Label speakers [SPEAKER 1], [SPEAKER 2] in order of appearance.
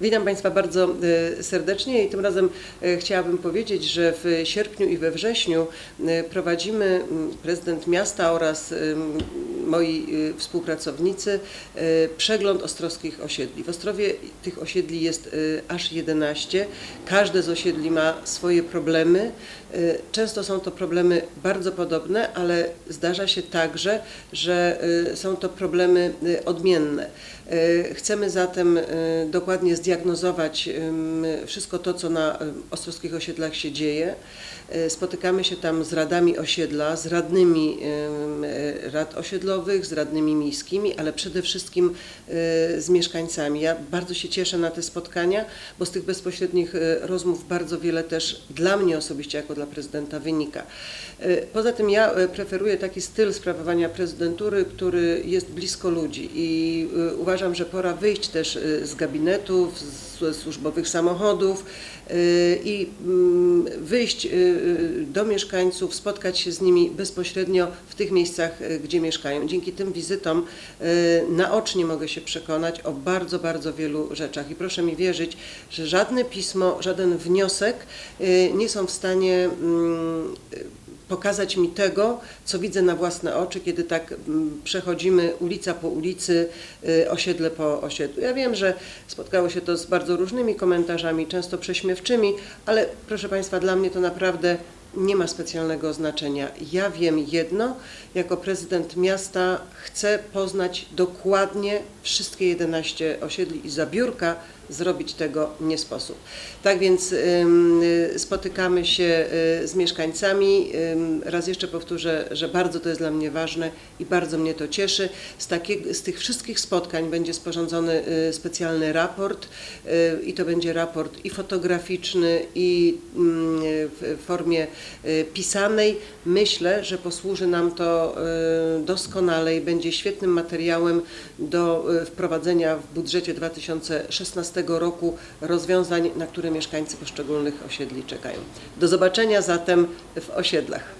[SPEAKER 1] Witam Państwa bardzo e, serdecznie i tym razem e, chciałabym powiedzieć, że w sierpniu i we wrześniu e, prowadzimy m, prezydent miasta oraz moi współpracownicy przegląd ostrowskich osiedli. W Ostrowie tych osiedli jest aż 11. Każde z osiedli ma swoje problemy. Często są to problemy bardzo podobne, ale zdarza się także, że są to problemy odmienne. Chcemy zatem dokładnie zdiagnozować wszystko to, co na ostrowskich osiedlach się dzieje. E, Spotykamy się tam z radami osiedla, z radnymi e, rad osiedlowych, z radnymi miejskimi, ale przede wszystkim e, z mieszkańcami. Ja bardzo się cieszę na te spotkania, bo z tych bezpośrednich rozmów bardzo wiele też dla mnie osobiście, jako dla prezydenta wynika. Poza tym ja preferuję taki styl sprawowania prezydentury, który jest blisko ludzi i uważam, że pora wyjść też z gabinetów, służbowych samochodów e, i mm, wyjść e, do mieszkańców, spotkać się z nimi bezpośrednio w tych miejscach, gdzie mieszkają. Dzięki tym wizytom naocznie mogę się przekonać o bardzo, bardzo wielu rzeczach i proszę mi wierzyć, że żadne pismo, żaden wniosek nie są w stanie mm, pokazać mi tego, co widzę na własne oczy, kiedy tak mm, przechodzimy ulica po ulicy, y, osiedle po osiedlu. Ja wiem, że spotkało się to z bardzo różnymi komentarzami, często prześmiewczymi, ale proszę Państwa, dla mnie to naprawdę nie ma specjalnego znaczenia. Ja wiem jedno, jako prezydent miasta chcę poznać dokładnie wszystkie 11 osiedli i za biurka zrobić tego nie sposób. Tak więc spotykamy się y, z mieszkańcami. Raz jeszcze powtórzę, że bardzo to jest dla mnie ważne i bardzo mnie to cieszy. Z, takiego, z tych wszystkich spotkań będzie sporządzony y, specjalny raport y, i to będzie raport i fotograficzny i w formie pisanej. Myślę, że posłuży nam to y, doskonale i będzie świetnym materiałem do y, wprowadzenia w budżecie 2016 roku rozwiązań, na które mieszkańcy poszczególnych osiedli czekają. Do zobaczenia zatem w osiedlach.